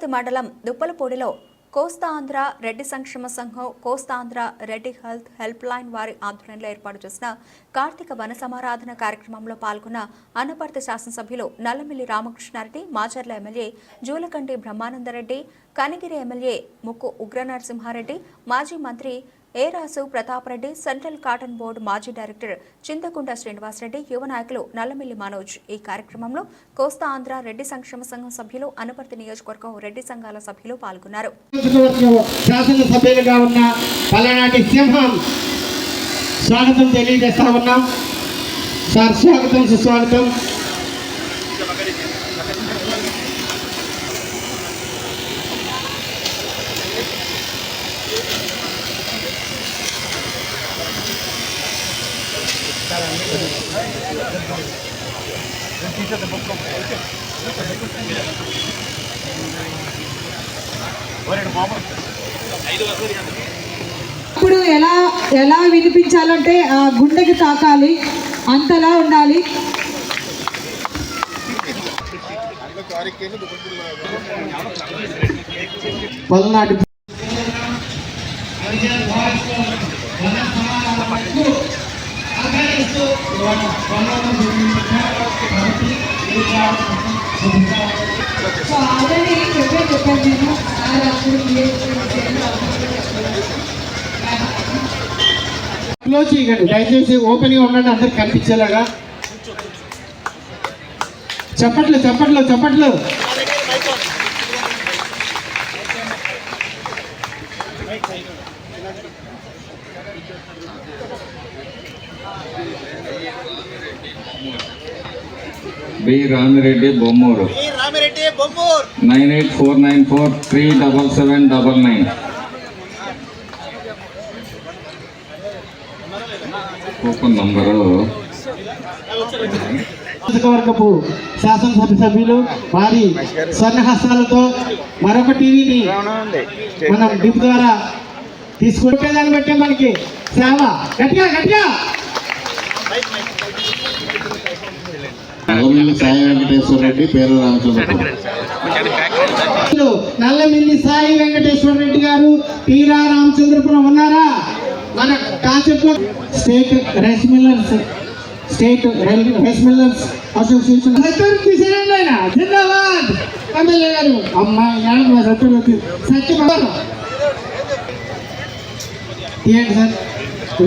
అనపర్తి మండలం దుప్పలపూడిలో కోస్తాంధ్ర రెడ్డి సంక్షేమ సంఘం Kostandhra Reddy health help line వారి ఆధ్వర్యంలో ఏర్పాటు చేసిన కార్తీక వన సమారాధన కార్యక్రమంలో పాల్గొన్న అనపర్తి శాసనసభ్యులు నల్లమిల్లి రామకృష్ణారెడ్డి మాచర్ల ఎమ్మెల్యే జూలకంటి బ్రహ్మానందరెడ్డి కనిగిరి ఎమ్మెల్యే ముక్కు ఉగ్ర నరసింహారెడ్డి మాజీ మంత్రి A Rasu Pratap Reddy central cotton board మాజీ డైరెక్టర్ చింతకుంట శ్రీనివాసరెడ్డి యువ నాయకులు నల్లమిల్లి మనోజ్. ఈ కార్యక్రమంలో కోస్తా ఆంధ్ర రెడ్డి సంక్షేమ సంఘం సభ్యులు అనుపర్తి నియోజకవర్గం రెడ్డి సంఘాల సభ్యులు పాల్గొన్నారు. స్వాగతం తెలియజేస్తా ఉన్నాం. సార్ స్వాగతం సుస్వాగతం. ఇప్పుడు ఎలా ఎలా వినిపించాలంటే ఆ గుండెకి తాకాలి అంతలా ఉండాలి. పల్నాటి సో ఆల్రెడీ చెప్పే చెప్పాను నేను. సార్ అప్పుడు క్లోజ్ చేయకండి దయచేసి ఓపెన్గా ఉండండి. అందరికి కనిపించేలాగా. చప్పట్లు చప్పట్లు చప్పట్లు. B Ramireddy Bommuru. Ramireddy Bommur. Nine eight four nine four three double seven double nine. Coupon number. నియోజకవర్గపు శాసనసభ సభ్యులు వారి స్వర్ణహస్తాలతో మరొక టీవీని మనం డిప్ ద్వారా తీసుకుంటే దాన్ని బట్టే మనకి సేవ. గట్టిగా గట్టిగా. నల్లమిల్లి సాయి వెంకటేశ్వర రెడ్డి పేరు రామచంద్రపురం. నల్లమిల్లి సాయి వెంకటేశ్వర రెడ్డి గారు పీరా రామచంద్రపురం ఉన్నారా? మన concept state rice millers state rice millers association. తీసేయండి జిందాబాద్. ఎమ్మెల్యే గారు. అమ్మాయి ఏడవ సత్యవతి సత్యబాబు తీయండి సార్?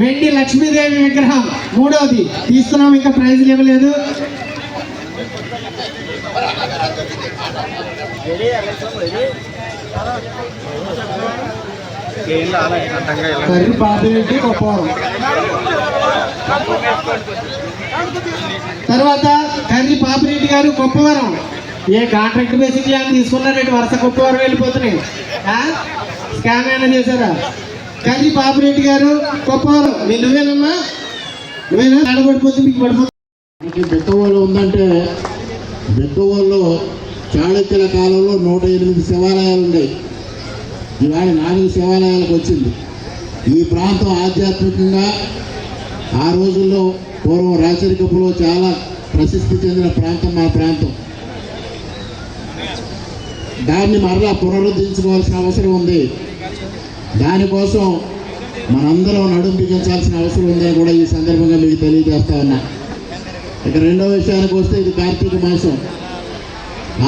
వెండి లక్ష్మీదేవి విగ్రహం. మూడవది తీసుకున్నాం ఇంకా ప్రైజ్లు ఇవ్వలేదు కర్రీ బాబేటి గొప్పవరం తర్వాత కర్రీ పాపిరెడ్డి గారు గొప్పవరం. ఏ కాంట్రాక్ట్ బేసిక్ అని తీసుకున్నారంటే వరుస గొప్పవరం వెళ్ళిపోతున్నాయి. స్కామ్ ఏమైనా చేశారా? కర్రీ పాపిరెడ్డి గారు గొప్పవరం. నేను నువ్వేనమ్మా? నువ్వేనా? ఆడబడిపోతుంది మీకు పడిపోతుంది. మనకి ఉందంటే బెత్తవోల్లో చాళుక్యుల కాలంలో నూట ఎనిమిది శివాలయాలు ఉన్నాయి ఇవాళ నాలుగు శివాలయాలకు వచ్చింది. ఈ ప్రాంతం ఆధ్యాత్మికంగా ఆ రోజుల్లో పూర్వం రాచరికపులో చాలా ప్రసిద్ధి చెందిన ప్రాంతం మా ప్రాంతం. దాన్ని మరలా పునరుద్ధరించుకోవాల్సిన అవసరం ఉంది. దానికోసం మనందరం నడుం బిగించాల్సిన అవసరం ఉందని కూడా ఈ సందర్భంగా మీకు తెలియజేస్తా ఉన్నా. ఇక రెండో విషయానికి వస్తే ఇది కార్తీక మాసం.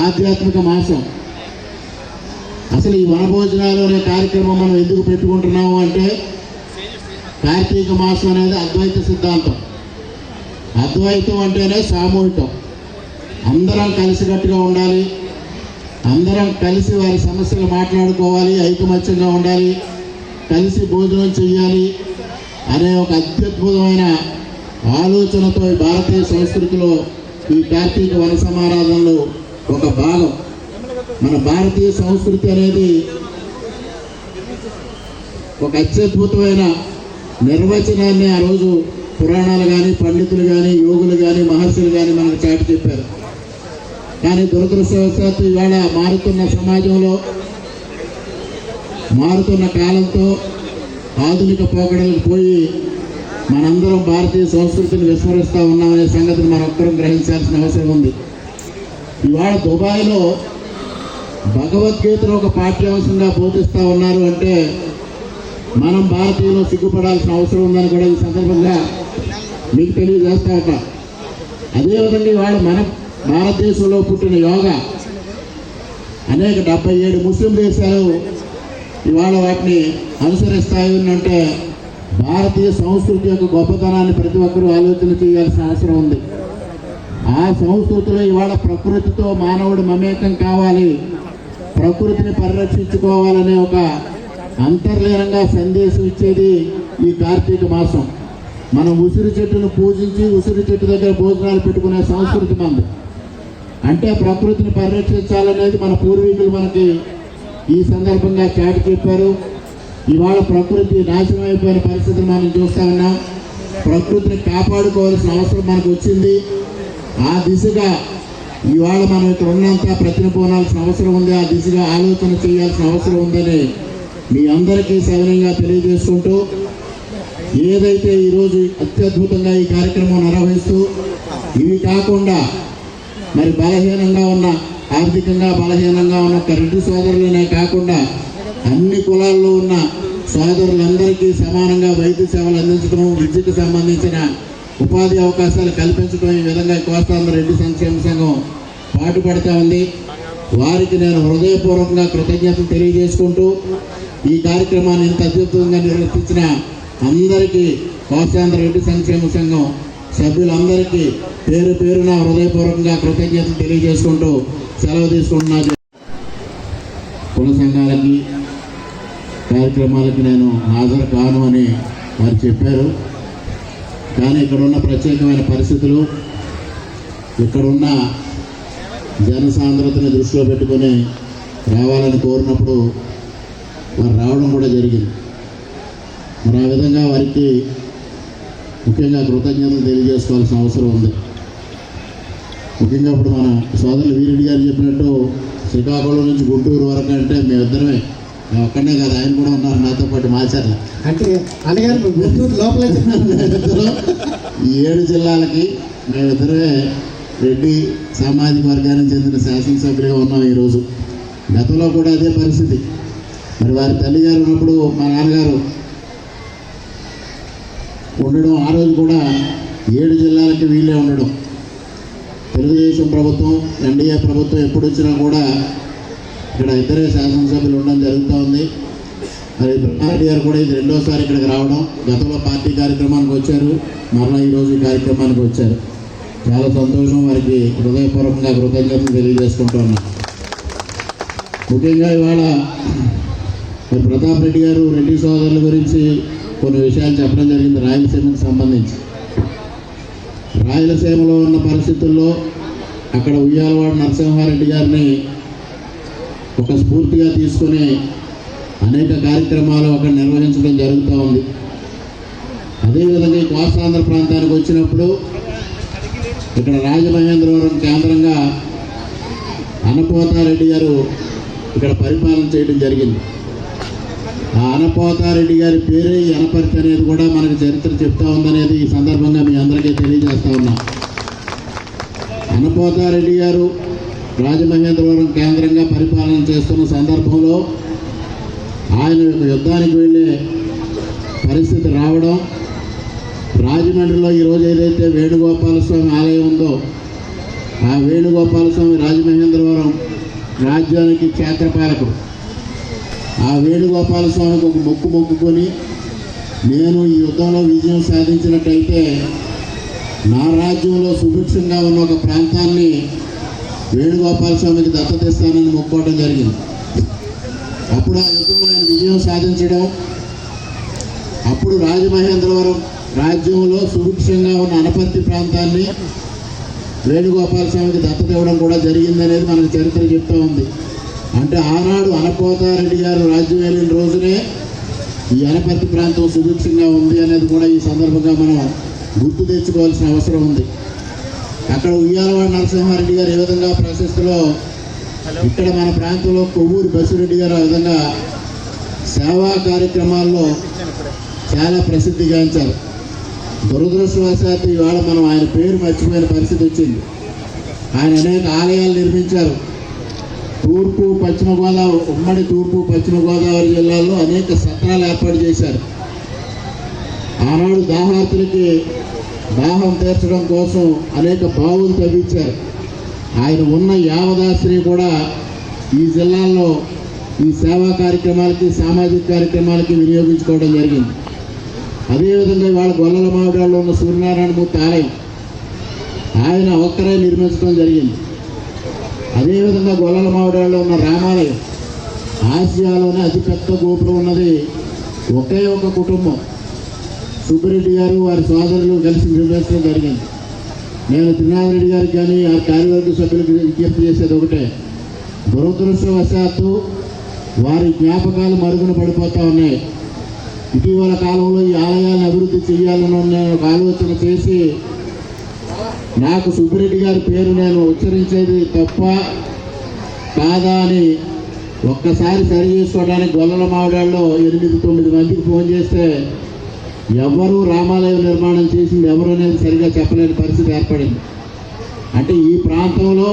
ఆధ్యాత్మిక మాసం. అసలు ఈ వనభోజనాలు అనే కార్యక్రమం మనం ఎందుకు పెట్టుకుంటున్నాము అంటే కార్తీక మాసం అనేది అద్వైత సిద్ధాంతం. అద్వైతం అంటేనే సామూహికం. అందరం కలిసికట్టుగా ఉండాలి. అందరం కలిసి వారి సమస్యలు మాట్లాడుకోవాలి ఐకమత్యంగా ఉండాలి కలిసి భోజనం చేయాలి అనే ఒక అత్యద్భుతమైన ఆలోచనతో భారతీయ సంస్కృతిలో ఈ కార్తీక వనసమారాధనలో ఒక భాగం. మన భారతీయ సంస్కృతి అనేది ఒక అత్యద్భుతమైన నిర్వచనాన్ని ఆ రోజు పురాణాలు కానీ పండితులు కానీ యోగులు కానీ మహర్షులు కానీ మనకు చాటి చెప్పారు. కానీ దురదృష్టవశాత్తు ఇవాళ మారుతున్న సమాజంలో మారుతున్న కాలంతో ఆధునిక పోకడలకు పోయి మనందరం భారతీయ సంస్కృతిని విస్మరిస్తూ ఉన్నామనే సంగతిని మనందరం ఒక్కరం గ్రహించాల్సిన అవసరం ఉంది. ఇవాళ దుబాయ్లో భగవద్గీతను ఒక పాఠ్యాంశంగా బోధిస్తూ ఉన్నారు అంటే మనం భారతీయులు సిగ్గుపడాల్సిన అవసరం ఉందని కూడా ఈ సందర్భంగా మీకు తెలియజేస్తా ఉంటా అదేవిధంగా ఇవాళ మన భారతదేశంలో పుట్టిన యోగా అనేక డెబ్బై ఏడు ముస్లిం దేశాలు ఇవాళ వాటిని అనుసరిస్తాయి అంటే భారతీయ సంస్కృతి యొక్క గొప్పతనాన్ని ప్రతి ఒక్కరూ ఆలోచన చేయాల్సిన అవసరం ఉంది. ఆ సంస్కృతిలో ఇవాళ ప్రకృతితో మానవుడు మమేకం కావాలి ప్రకృతిని పరిరక్షించుకోవాలనే ఒక అంతర్లీనంగా సందేశం ఇచ్చేది ఈ కార్తీక మాసం. మనం ఉసిరి చెట్టును పూజించి ఉసిరి చెట్టు దగ్గర భోజనాలు పెట్టుకునే సంస్కృతి మంది. అంటే ప్రకృతిని పరిరక్షించాలనేది మన పూర్వీకులు మనకి ఈ సందర్భంగా చాటి చెప్పారు. ఇవాళ ప్రకృతి నాశనం అయిపోయిన పరిస్థితిని మనం చూస్తా ఉన్నాం. ప్రకృతిని కాపాడుకోవాల్సిన అవసరం మనకు వచ్చింది. ఆ దిశగా ఇవాళ మనం ఇక్కడ ఉన్నంత ప్రతినపోనాల్సిన అవసరం ఉంది. ఆ దిశగా ఆలోచన చేయాల్సిన అవసరం ఉందని మీ అందరికీ సవినంగా తెలియజేసుకుంటూ ఏదైతే ఈరోజు అత్యద్భుతంగా ఈ కార్యక్రమం నిర్వహిస్తూ ఇవి కాకుండా మరి బలహీనంగా ఉన్న ఆర్థికంగా బలహీనంగా ఉన్న ఒక రెడ్డి సోదరులనే కాకుండా అన్ని కులాల్లో ఉన్న సోదరులందరికీ సమానంగా వైద్య సేవలు అందించడం విద్యకు సంబంధించిన ఉపాధి అవకాశాలు కల్పించడం ఈ విధంగా కోస్తాంధ్ర రెడ్డి సంక్షేమ సంఘం పాటుపడతా ఉంది. వారికి నేను హృదయపూర్వకంగా కృతజ్ఞతలు తెలియజేసుకుంటూ ఈ కార్యక్రమాన్ని ఇంత అద్భుతంగా నిర్వర్తించిన అందరికీ కోస్తాంధ్ర రెడ్డి సంక్షేమ సంఘం సభ్యులందరికీ పేరు పేరున హృదయపూర్వకంగా కృతజ్ఞతలు తెలియజేసుకుంటూ సెలవు తీసుకుంటున్నా. కుల సంఘాలకి కార్యక్రమాలకి నేను హాజరు కాను అని వారు చెప్పారు. కానీ ఇక్కడ ఉన్న ప్రత్యేకమైన పరిస్థితులు ఇక్కడున్న జనసాంద్రతని దృష్టిలో పెట్టుకొని రావాలని కోరినప్పుడు వారు రావడం కూడా జరిగింది. మరి ఆ విధంగా వారికి ముఖ్యంగా కృతజ్ఞతలు తెలియజేసుకోవాల్సిన అవసరం ఉంది. ముఖ్యంగా ఇప్పుడు మన సోదరులు వీరెడ్డి గారు చెప్పినట్టు శ్రీకాకుళం నుంచి గుంటూరు వరకు అంటే మేమిద్దరమే. నేను ఒక్కనే కాదు ఆయన కూడా ఉన్నారు నాతో పాటు మాచార్ల అంటే అన్నగారు గుంటూరు లోపలే ఈ ఏడు జిల్లాలకి మేమిద్దరమే రెడ్డి సామాజిక వర్గానికి చెందిన శాసనసభ్యులుగా ఉన్నాం ఈరోజు. గతంలో కూడా అదే పరిస్థితి. మరి వారి తల్లిగారు ఉన్నప్పుడు మా నాన్నగారు ఉండడం ఆ రోజు కూడా ఏడు జిల్లాలకి వీళ్ళే ఉండడం. తెలుగుదేశం ప్రభుత్వం ఎన్డీఏ ప్రభుత్వం ఎప్పుడు వచ్చినా కూడా ఇక్కడ ఇద్దరే శాసనసభ్యులు ఉండడం జరుగుతూ ఉంది మరి బ్రహ్మారెడ్డి గారు కూడా ఇది రెండోసారి ఇక్కడికి రావడం. గతంలో పార్టీ కార్యక్రమానికి వచ్చారు. మరలా ఈరోజు ఈ కార్యక్రమానికి వచ్చారు. చాలా సంతోషం. వారికి హృదయపూర్వకంగా కృతజ్ఞతలు తెలియజేసుకుంటూ ఉన్నాం. ముఖ్యంగా ఇవాళ మరి ప్రతాప్ రెడ్డి గారు రెడ్డి సోదరుల గురించి కొన్ని విషయాలు చెప్పడం జరిగింది రాయలసీమకు సంబంధించి. రాయలసీమలో ఉన్న పరిస్థితుల్లో అక్కడ ఉయ్యాలవాడ నరసింహారెడ్డి గారిని ఒక స్ఫూర్తిగా తీసుకొని అనేక కార్యక్రమాలు అక్కడ నిర్వహించడం జరుగుతూ ఉంది. అదేవిధంగా ఈ కోస్తాంధ్ర ప్రాంతానికి వచ్చినప్పుడు ఇక్కడ రాజమహేంద్రవరం కేంద్రంగా అనపోతారెడ్డి గారు ఇక్కడ పరిపాలన చేయడం జరిగింది. ఆ అనపోతారెడ్డి గారి పేరే ఎనపర్తి అనేది కూడా మనకు చరిత్ర చెప్తా ఉందనేది ఈ సందర్భంగా మీ అందరికీ తెలియజేస్తా ఉన్నా. అనపోతారెడ్డి గారు రాజమహేంద్రవరం కేంద్రంగా పరిపాలన చేస్తున్న సందర్భంలో ఆయన యొక్క యుద్ధానికి వెళ్ళే పరిస్థితి రావడం రాజమండ్రిలో ఈరోజు ఏదైతే వేణుగోపాల స్వామి ఆలయం ఉందో ఆ వేణుగోపాల స్వామి రాజమహేంద్రవరం రాజ్యానికి క్షేత్రపాలకుడు. ఆ వేణుగోపాల స్వామికి ఒక మొక్కు మొక్కుకొని నేను ఈ యుద్ధంలో విజయం సాధించినట్టయితే నా రాజ్యంలో సుభిక్షంగా ఉన్న ఒక ప్రాంతాన్ని వేణుగోపాల స్వామికి దత్తతిస్తానని మొక్కోవడం జరిగింది. అప్పుడు ఆ యుద్ధంలో ఆయన విజయం సాధించడం అప్పుడు రాజమహేంద్రవరం రాజ్యంలో సుభిక్షంగా ఉన్న అనపర్తి ప్రాంతాన్ని వేణుగోపాల స్వామికి దత్తత ఇవ్వడం కూడా జరిగిందనేది మనకు చరిత్ర చెప్తా ఉంది. అంటే ఆనాడు అనపోతారెడ్డి గారు రాజ్యం వెళ్ళిన రోజునే ఈ అనపర్తి ప్రాంతం సుభిక్షంగా ఉంది అనేది కూడా ఈ సందర్భంగా మనం గుర్తు తెచ్చుకోవాల్సిన అవసరం ఉంది. అక్కడ ఉయ్యాలవాడ నరసింహారెడ్డి గారు ఏ విధంగా ప్రశస్తిలో ఇక్కడ మన ప్రాంతంలో కొవ్వూరి బసిరెడ్డి గారు ఆ విధంగా సేవా కార్యక్రమాల్లో చాలా ప్రసిద్ధిగాంచారు దురదృష్టవశాత్తు ఇవాళ మనం ఆయన పేరు మర్చిపోయిన పరిస్థితి వచ్చింది. ఆయన అనేక ఆలయాలు నిర్మించారు. తూర్పు పశ్చిమ గోదావరి ఉమ్మడి తూర్పు పశ్చిమ గోదావరి జిల్లాల్లో అనేక సత్రాలు ఏర్పాటు చేశారు. ఆనాడు దాహార్తులకి దాహం తీర్చడం కోసం అనేక బావులు తవ్వించారు. ఆయన ఉన్న యావదాశ్రీ కూడా ఈ జిల్లాల్లో ఈ సేవా కార్యక్రమాలకి సామాజిక కార్యక్రమాలకి వినియోగించుకోవడం జరిగింది. అదేవిధంగా ఇవాళ గొల్లల మావిడాల్లో ఉన్న సూర్యనారాయణమూర్తి ఆలయం ఆయన ఒక్కరే నిర్మించడం జరిగింది. అదేవిధంగా గొల్లల మావిడాల్లో ఉన్న రామాలయం ఆసియాలోనే అతిపెద్ద గోపురం ఉన్నది. ఒకే ఒక కుటుంబం. సుబ్బిరెడ్డి గారు వారి సోదరులు కలిసి నిర్వహించడం జరిగింది. నేను త్రినాథరెడ్డి గారికి కానీ ఆ కార్యవర్గ సభ్యులకు విజ్ఞప్తి చేసేది ఒకటే. దురదృష్టవశాత్తు వారి జ్ఞాపకాలు మరుగున పడిపోతూ ఉన్నాయి. ఇటీవల కాలంలో ఈ ఆలయాన్ని అభివృద్ధి చేయాలని నేను ఒక ఆలోచన చేసి నాకు సుబ్బిరెడ్డి గారి పేరు నేను ఉచ్చరించేది తప్ప కాదా అని ఒక్కసారి సరి చేసుకోవడానికి గొల్లల మావిడాల్లో ఎనిమిది తొమ్మిది మందికి ఫోన్ చేస్తే ఎవరు రామాలయం నిర్మాణం చేసింది ఎవరు అనేది సరిగా చెప్పలేని పరిస్థితి ఏర్పడింది. అంటే ఈ ప్రాంతంలో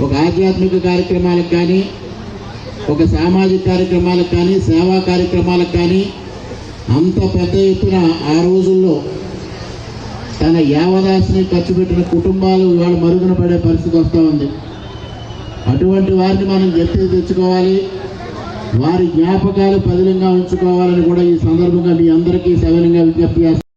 ఒక ఆధ్యాత్మిక కార్యక్రమాలకు కానీ ఒక సామాజిక కార్యక్రమాలకు కానీ సేవా కార్యక్రమాలకు కానీ అంత పెద్ద ఎత్తున ఆ రోజుల్లో తన యావదాసిని ఖర్చు పెట్టిన కుటుంబాలు ఇవాళ మరుగున పడే పరిస్థితి వస్తూ ఉంది. అటువంటి వారిని మనం ఎత్తి తెచ్చుకోవాలి. వారి జ్ఞాపకాలు పదిలంగా ఉంచుకోవాలని కూడా ఈ సందర్భంగా మీ అందరికీ సవినంగా విజ్ఞప్తి